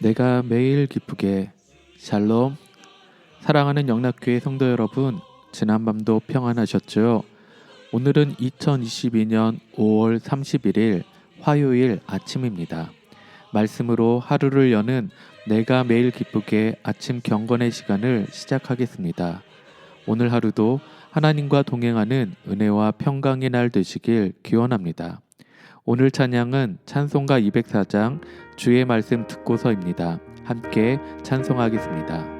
내가 매일 기쁘게 샬롬 사랑하는 영락교회 성도 여러분 지난밤도 평안하셨죠? 오늘은 2022년 5월 31일 화요일 아침입니다. 말씀으로 하루를 여는 내가 매일 기쁘게 아침 경건의 시간을 시작하겠습니다. 오늘 하루도 하나님과 동행하는 은혜와 평강의 날 되시길 기원합니다. 오늘 찬양은 찬송가 204장 주의 말씀 듣고서입니다. 함께 찬송하겠습니다.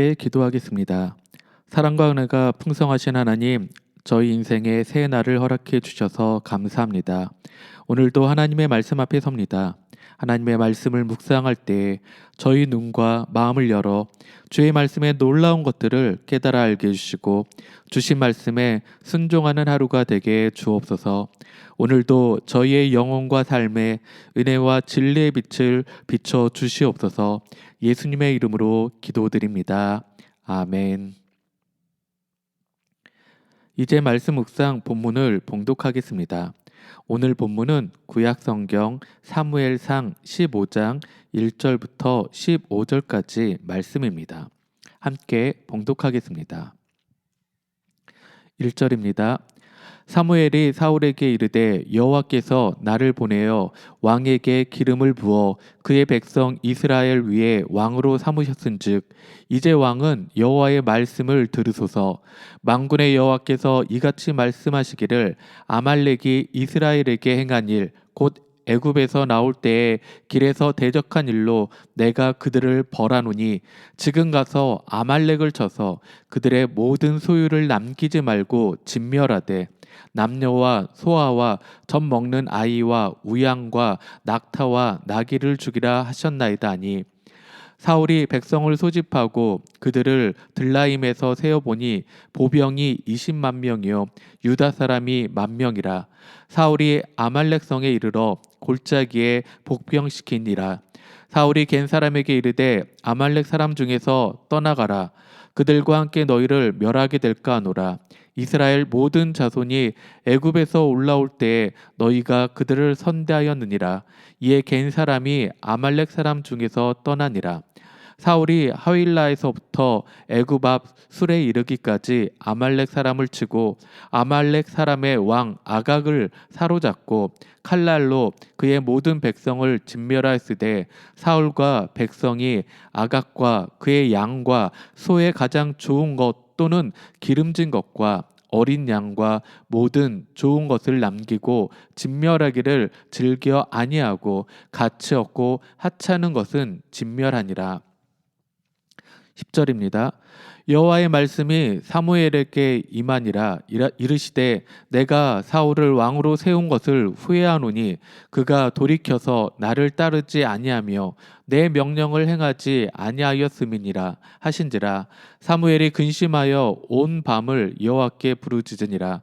함께 기도하겠습니다. 사랑과 은혜가 풍성하신 하나님, 저희 인생에 새 날을 허락해 주셔서 감사합니다. 오늘도 하나님의 말씀 앞에 섭니다. 하나님의 말씀을 묵상할 때 저희 눈과 마음을 열어 주의 말씀의 놀라운 것들을 깨달아 알게 해주시고 주신 말씀에 순종하는 하루가 되게 주옵소서. 오늘도 저희의 영혼과 삶에 은혜와 진리의 빛을 비춰 주시옵소서. 예수님의 이름으로 기도드립니다. 아멘. 이제 말씀 묵상 본문을 봉독하겠습니다. 오늘 본문은 구약 성경 사무엘상 15장 1절부터 15절까지 말씀입니다. 함께 봉독하겠습니다. 1절입니다. 사무엘이 사울에게 이르되 여호와께서 나를 보내어 왕에게 기름을 부어 그의 백성 이스라엘 위에 왕으로 삼으셨은즉 이제 왕은 여호와의 말씀을 들으소서. 만군의 여호와께서 이같이 말씀하시기를 아말렉이 이스라엘에게 행한 일 곧 애굽에서 나올 때에 길에서 대적한 일로 내가 그들을 벌하노니 지금 가서 아말렉을 쳐서 그들의 모든 소유를 남기지 말고 진멸하되 남녀와 소아와 젖 먹는 아이와 우양과 낙타와 나귀를 죽이라 하셨나이다 하니 사울이 백성을 소집하고 그들을 들라임에서 세어보니 보병이 20만 명이요 유다 사람이 만 명이라. 사울이 아말렉 성에 이르러 골짜기에 복병시키니라. 사울이 겐 사람에게 이르되 아말렉 사람 중에서 떠나가라. 그들과 함께 너희를 멸하게 될까 하노라 이스라엘 모든 자손이 애굽에서 올라올 때에 너희가 그들을 선대하였느니라. 이에 겐 사람이 아말렉 사람 중에서 떠나니라. 사울이 하윌라에서부터 애굽 앞 술에 이르기까지 아말렉 사람을 치고 아말렉 사람의 왕 아각을 사로잡고 칼날로 그의 모든 백성을 진멸하였으되 사울과 백성이 아각과 그의 양과 소의 가장 좋은 것 또는 기름진 것과 어린 양과 모든 좋은 것을 남기고 진멸하기를 즐겨 아니하고 가치 없고 하찮은 것은 진멸하니라. 10절입니다. 여호와의 말씀이 사무엘에게 임하니라 이르시되 내가 사울을 왕으로 세운 것을 후회하노니 그가 돌이켜서 나를 따르지 아니하며 내 명령을 행하지 아니하였음이니라 하신지라. 사무엘이 근심하여 온 밤을 여호와께 부르짖으니라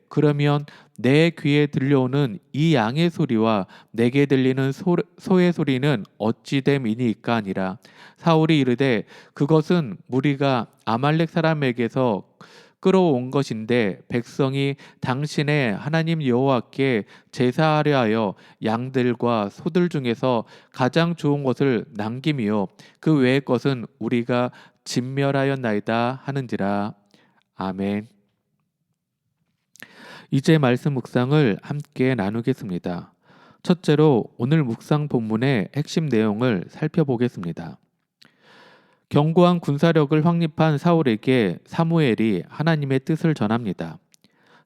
그러면 내 귀에 들려오는 이 양의 소리와 내게 들리는 소, 소의 소리는 어찌 됨이니까 아니라. 사울이 이르되 그것은 무리가 아말렉 사람에게서 끌어온 것인데 백성이 당신의 하나님 여호와께 제사하려 하여 양들과 소들 중에서 가장 좋은 것을 남김이요. 그 외의 것은 우리가 진멸하였나이다 하는지라. 아멘. 이제 말씀 묵상을 함께 나누겠습니다. 첫째로 오늘 묵상 본문의 핵심 내용을 살펴보겠습니다. 견고한 군사력을 확립한 사울에게 사무엘이 하나님의 뜻을 전합니다.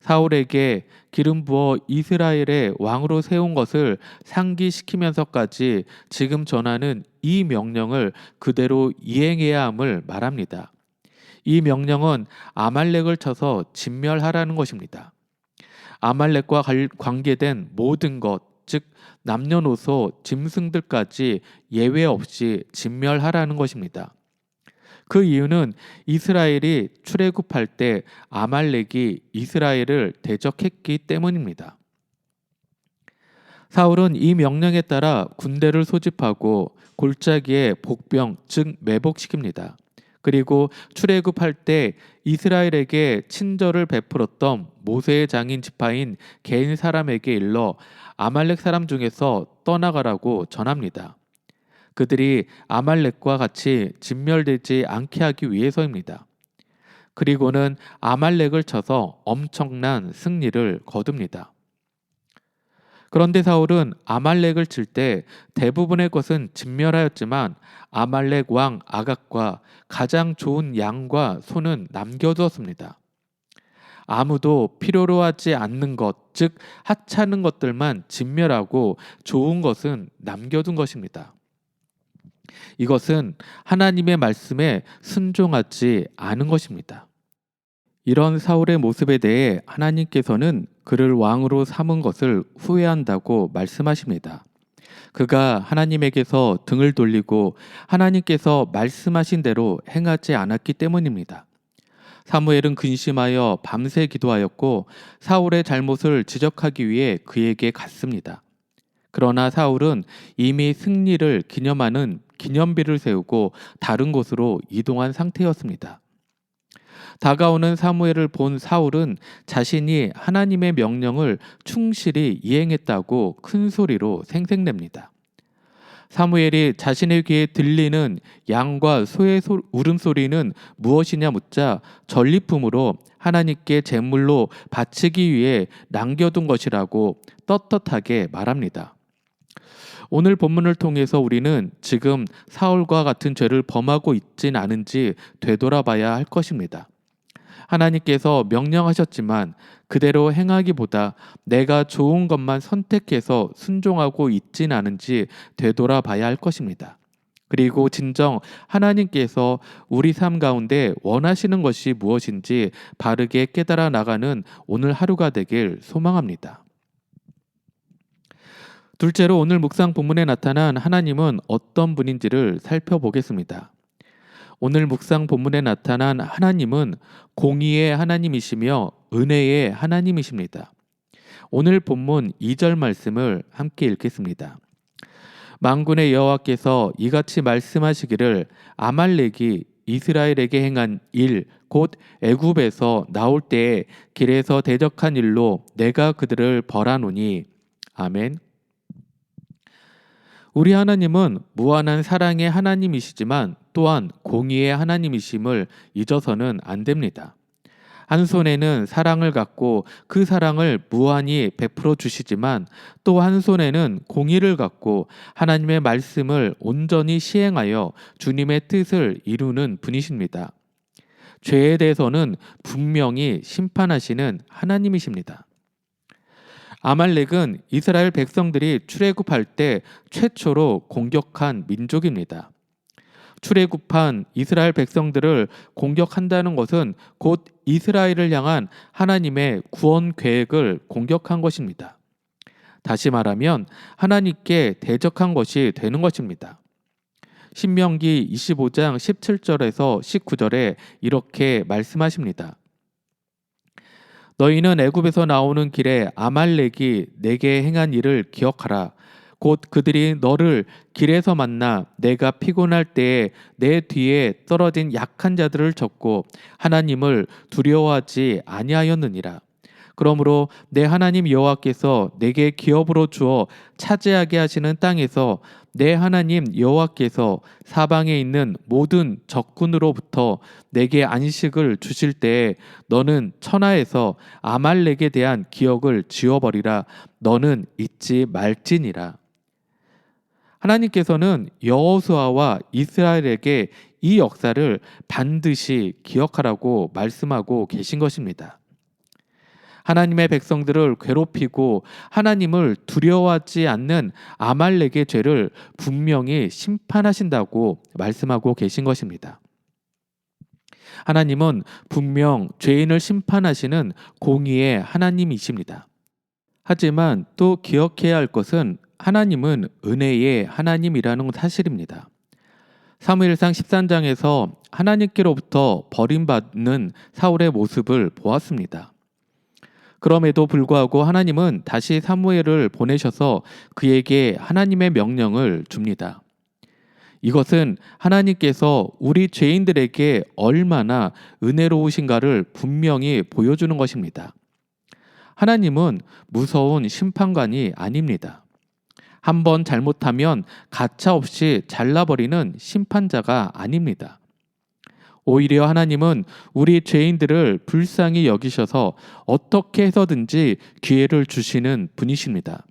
사울에게 기름 부어 이스라엘의 왕으로 세운 것을 상기시키면서까지 지금 전하는 이 명령을 그대로 이행해야 함을 말합니다. 이 명령은 아말렉을 쳐서 진멸하라는 것입니다. 아말렉과 갈- 관계된 모든 것, 즉 남녀노소, 짐승들까지 예외 없이 진멸하라는 것입니다. 그 이유는 이스라엘이 출애굽할 때 아말렉이 이스라엘을 대적했기 때문입니다. 사울은 이 명령에 따라 군대를 소집하고 골짜기에 복병 즉 매복시킵니다. 그리고 출애굽할 때 이스라엘에게 친절을 베풀었던 모세의 장인 지파인 개인 사람에게 일러 아말렉 사람 중에서 떠나가라고 전합니다. 그들이 아말렉과 같이 진멸되지 않게 하기 위해서입니다. 그리고는 아말렉을 쳐서 엄청난 승리를 거둡니다. 그런데 사울은 아말렉을 칠 때 대부분의 것은 진멸하였지만 아말렉 왕 아각과 가장 좋은 양과 소는 남겨두었습니다. 아무도 필요로 하지 않는 것, 즉 하찮은 것들만 진멸하고 좋은 것은 남겨둔 것입니다. 이것은 하나님의 말씀에 순종하지 않은 것입니다. 이런 사울의 모습에 대해 하나님께서는 그를 왕으로 삼은 것을 후회한다고 말씀하십니다. 그가 하나님에게서 등을 돌리고 하나님께서 말씀하신 대로 행하지 않았기 때문입니다. 사무엘은 근심하여 밤새 기도하였고 사울의 잘못을 지적하기 위해 그에게 갔습니다. 그러나 사울은 이미 승리를 기념하는 기념비를 세우고 다른 곳으로 이동한 상태였습니다. 다가오는 사무엘을 본 사울은 자신이 하나님의 명령을 충실히 이행했다고 큰 소리로 생색냅니다. 사무엘이 자신의 귀에 들리는 양과 소의 소- 울음소리는 무엇이냐 묻자 전리품으로 하나님께 제물로 바치기 위해 남겨둔 것이라고 떳떳하게 말합니다. 오늘 본문을 통해서 우리는 지금 사울과 같은 죄를 범하고 있진 않은지 되돌아봐야 할 것입니다. 하나님께서 명령하셨지만 그대로 행하기보다 내가 좋은 것만 선택해서 순종하고 있진 않은지 되돌아봐야 할 것입니다. 그리고 진정 하나님께서 우리 삶 가운데 원하시는 것이 무엇인지 바르게 깨달아 나가는 오늘 하루가 되길 소망합니다. 둘째로 오늘 묵상 본문에 나타난 하나님은 어떤 분인지를 살펴보겠습니다. 오늘 묵상 본문에 나타난 하나님은 공의의 하나님이시며 은혜의 하나님이십니다. 오늘 본문 2절 말씀을 함께 읽겠습니다. 만군의 여호와께서 이같이 말씀하시기를 아말렉이 이스라엘에게 행한 일 곧 애굽에서 나올 때에 길에서 대적한 일로 내가 그들을 벌하노니 아멘. 우리 하나님은 무한한 사랑의 하나님이시지만 또한 공의의 하나님이심을 잊어서는 안 됩니다. 한 손에는 사랑을 갖고 그 사랑을 무한히 베풀어 주시지만 또 한 손에는 공의를 갖고 하나님의 말씀을 온전히 시행하여 주님의 뜻을 이루는 분이십니다. 죄에 대해서는 분명히 심판하시는 하나님이십니다. 아말렉은 이스라엘 백성들이 출애굽할 때 최초로 공격한 민족입니다. 출애굽한 이스라엘 백성들을 공격한다는 것은 곧 이스라엘을 향한 하나님의 구원 계획을 공격한 것입니다. 다시 말하면 하나님께 대적한 것이 되는 것입니다. 신명기 25장 17절에서 19절에 이렇게 말씀하십니다. 너희는 애굽에서 나오는 길에 아말렉이 내게 행한 일을 기억하라. 곧 그들이 너를 길에서 만나 내가 피곤할 때에 내 뒤에 떨어진 약한 자들을 쳤고 하나님을 두려워하지 아니하였느니라. 그러므로 내 하나님 여호와께서 내게 기업으로 주어 차지하게 하시는 땅에서 내 하나님 여호와께서 사방에 있는 모든 적군으로부터 내게 안식을 주실 때에 너는 천하에서 아말렉에 대한 기억을 지워버리라 너는 잊지 말지니라. 하나님께서는 여호수아와 이스라엘에게 이 역사를 반드시 기억하라고 말씀하고 계신 것입니다. 하나님의 백성들을 괴롭히고 하나님을 두려워하지 않는 아말렉의 죄를 분명히 심판하신다고 말씀하고 계신 것입니다. 하나님은 분명 죄인을 심판하시는 공의의 하나님이십니다. 하지만 또 기억해야 할 것은 하나님은 은혜의 하나님이라는 사실입니다. 사무엘상 13장에서 하나님께로부터 버림받는 사울의 모습을 보았습니다. 그럼에도 불구하고 하나님은 다시 사무엘을 보내셔서 그에게 하나님의 명령을 줍니다. 이것은 하나님께서 우리 죄인들에게 얼마나 은혜로우신가를 분명히 보여주는 것입니다. 하나님은 무서운 심판관이 아닙니다. 한번 잘못하면 가차없이 잘라버리는 심판자가 아닙니다. 오히려 하나님은 우리 죄인들을 불쌍히 여기셔서 어떻게 해서든지 기회를 주시는 분이십니다.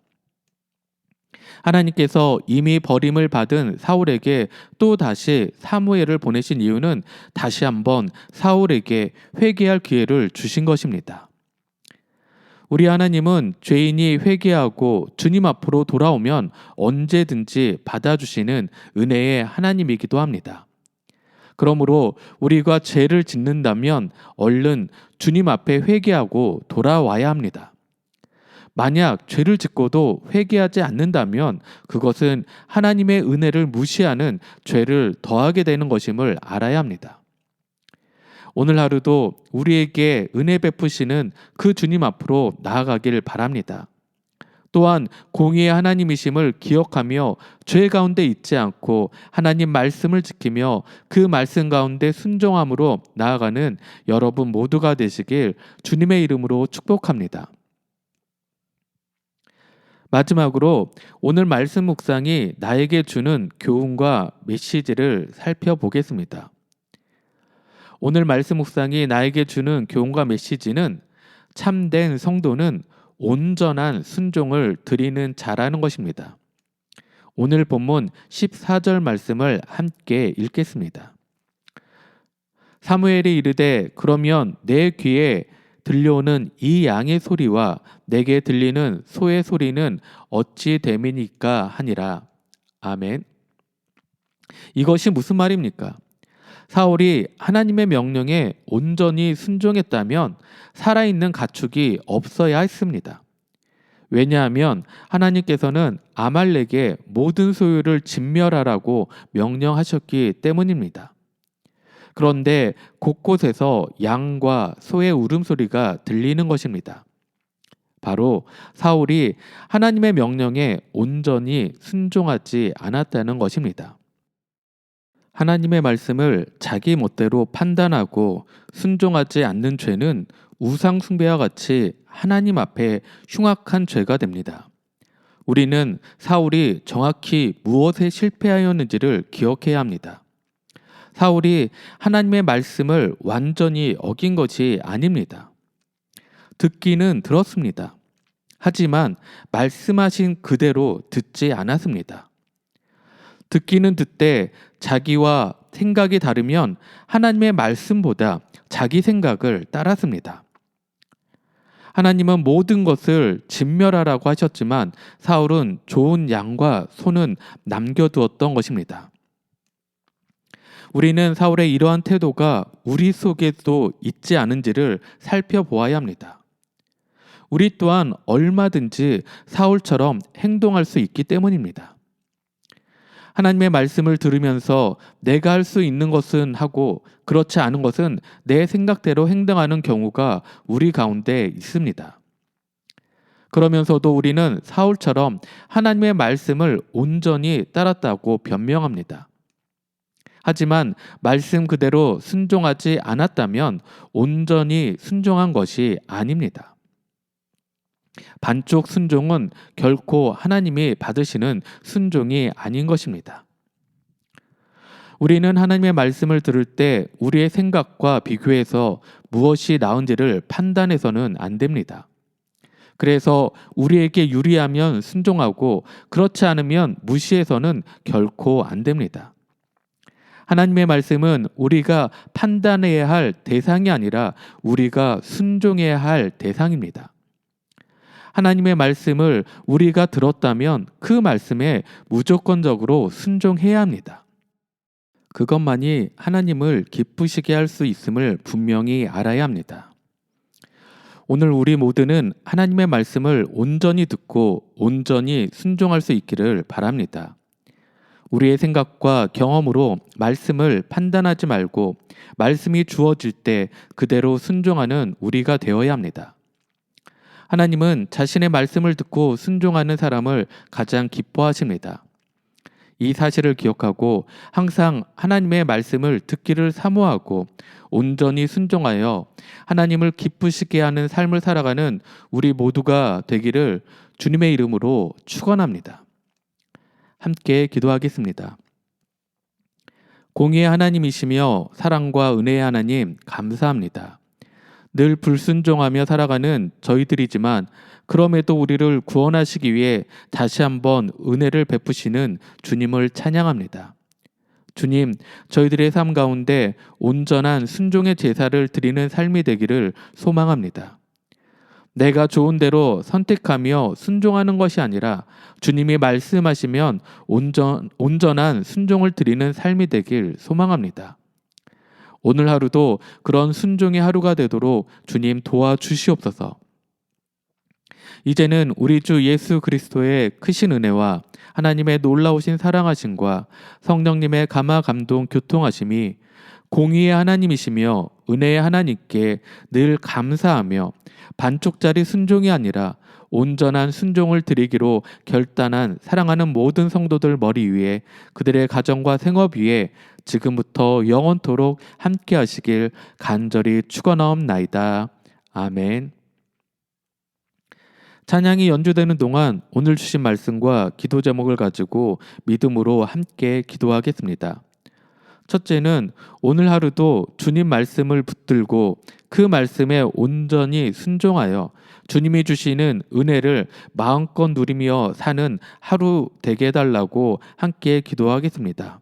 하나님께서 이미 버림을 받은 사울에게 또 다시 사무엘을 보내신 이유는 다시 한번 사울에게 회개할 기회를 주신 것입니다. 우리 하나님은 죄인이 회개하고 주님 앞으로 돌아오면 언제든지 받아주시는 은혜의 하나님이기도 합니다. 그러므로 우리가 죄를 짓는다면 얼른 주님 앞에 회개하고 돌아와야 합니다. 만약 죄를 짓고도 회개하지 않는다면 그것은 하나님의 은혜를 무시하는 죄를 더하게 되는 것임을 알아야 합니다. 오늘 하루도 우리에게 은혜 베푸시는 그 주님 앞으로 나아가길 바랍니다. 또한 공의의 하나님이심을 기억하며 죄 가운데 있지 않고 하나님 말씀을 지키며 그 말씀 가운데 순종함으로 나아가는 여러분 모두가 되시길 주님의 이름으로 축복합니다. 마지막으로 오늘 말씀 묵상이 나에게 주는 교훈과 메시지를 살펴보겠습니다. 오늘 말씀 묵상이 나에게 주는 교훈과 메시지는 참된 성도는 온전한 순종을 드리는 자라는 것입니다. 오늘 본문 14절 말씀을 함께 읽겠습니다. 사무엘이 이르되 그러면 내 귀에 들려오는 이 양의 소리와 내게 들리는 소의 소리는 어찌 됨이니까 하니라. 아멘. 이것이 무슨 말입니까? 사울이 하나님의 명령에 온전히 순종했다면 살아있는 가축이 없어야 했습니다. 왜냐하면 하나님께서는 아말렉의 모든 소유를 진멸하라고 명령하셨기 때문입니다. 그런데 곳곳에서 양과 소의 울음소리가 들리는 것입니다. 바로 사울이 하나님의 명령에 온전히 순종하지 않았다는 것입니다. 하나님의 말씀을 자기 멋대로 판단하고 순종하지 않는 죄는 우상숭배와 같이 하나님 앞에 흉악한 죄가 됩니다. 우리는 사울이 정확히 무엇에 실패하였는지를 기억해야 합니다. 사울이 하나님의 말씀을 완전히 어긴 것이 아닙니다. 듣기는 들었습니다. 하지만 말씀하신 그대로 듣지 않았습니다. 듣기는 듣되 자기와 생각이 다르면 하나님의 말씀보다 자기 생각을 따랐습니다. 하나님은 모든 것을 진멸하라고 하셨지만 사울은 좋은 양과 소는 남겨두었던 것입니다. 우리는 사울의 이러한 태도가 우리 속에도 있지 않은지를 살펴보아야 합니다. 우리 또한 얼마든지 사울처럼 행동할 수 있기 때문입니다. 하나님의 말씀을 들으면서 내가 할 수 있는 것은 하고 그렇지 않은 것은 내 생각대로 행동하는 경우가 우리 가운데 있습니다. 그러면서도 우리는 사울처럼 하나님의 말씀을 온전히 따랐다고 변명합니다. 하지만 말씀 그대로 순종하지 않았다면 온전히 순종한 것이 아닙니다. 반쪽 순종은 결코 하나님이 받으시는 순종이 아닌 것입니다. 우리는 하나님의 말씀을 들을 때 우리의 생각과 비교해서 무엇이 나은지를 판단해서는 안 됩니다. 그래서 우리에게 유리하면 순종하고 그렇지 않으면 무시해서는 결코 안 됩니다. 하나님의 말씀은 우리가 판단해야 할 대상이 아니라 우리가 순종해야 할 대상입니다. 하나님의 말씀을 우리가 들었다면 그 말씀에 무조건적으로 순종해야 합니다. 그것만이 하나님을 기쁘시게 할 수 있음을 분명히 알아야 합니다. 오늘 우리 모두는 하나님의 말씀을 온전히 듣고 온전히 순종할 수 있기를 바랍니다. 우리의 생각과 경험으로 말씀을 판단하지 말고 말씀이 주어질 때 그대로 순종하는 우리가 되어야 합니다. 하나님은 자신의 말씀을 듣고 순종하는 사람을 가장 기뻐하십니다. 이 사실을 기억하고 항상 하나님의 말씀을 듣기를 사모하고 온전히 순종하여 하나님을 기쁘시게 하는 삶을 살아가는 우리 모두가 되기를 주님의 이름으로 축원합니다. 함께 기도하겠습니다. 공의의 하나님이시며 사랑과 은혜의 하나님 감사합니다. 늘 불순종하며 살아가는 저희들이지만 그럼에도 우리를 구원하시기 위해 다시 한번 은혜를 베푸시는 주님을 찬양합니다. 주님, 저희들의 삶 가운데 온전한 순종의 제사를 드리는 삶이 되기를 소망합니다. 내가 좋은 대로 선택하며 순종하는 것이 아니라 주님이 말씀하시면 온전, 온전한 순종을 드리는 삶이 되길 소망합니다. 오늘 하루도 그런 순종의 하루가 되도록 주님 도와주시옵소서. 이제는 우리 주 예수 그리스도의 크신 은혜와 하나님의 놀라우신 사랑하심과 성령님의 감화 감동 교통하심이 공의의 하나님이시며 은혜의 하나님께 늘 감사하며 반쪽짜리 순종이 아니라 온전한 순종을 드리기로 결단한 사랑하는 모든 성도들 머리 위에 그들의 가정과 생업 위에 지금부터 영원토록 함께 하시길 간절히 축원하옵나이다. 아멘. 찬양이 연주되는 동안 오늘 주신 말씀과 기도 제목을 가지고 믿음으로 함께 기도하겠습니다. 첫째는 오늘 하루도 주님 말씀을 붙들고 그 말씀에 온전히 순종하여 주님이 주시는 은혜를 마음껏 누리며 사는 하루 되게 해달라고 함께 기도하겠습니다.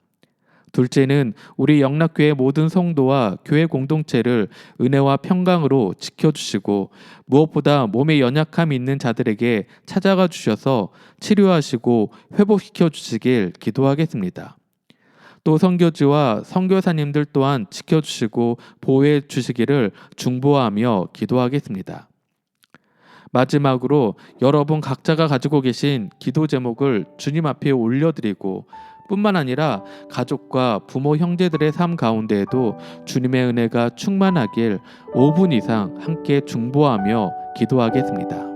둘째는 우리 영락교회 모든 성도와 교회 공동체를 은혜와 평강으로 지켜주시고 무엇보다 몸에 연약함이 있는 자들에게 찾아가 주셔서 치료하시고 회복시켜 주시길 기도하겠습니다. 또 선교지와 선교사님들 또한 지켜주시고 보호해 주시기를 중보하며 기도하겠습니다. 마지막으로 여러분 각자가 가지고 계신 기도 제목을 주님 앞에 올려드리고 뿐만 아니라 가족과 부모 형제들의 삶 가운데에도 주님의 은혜가 충만하길 5분 이상 함께 중보하며 기도하겠습니다.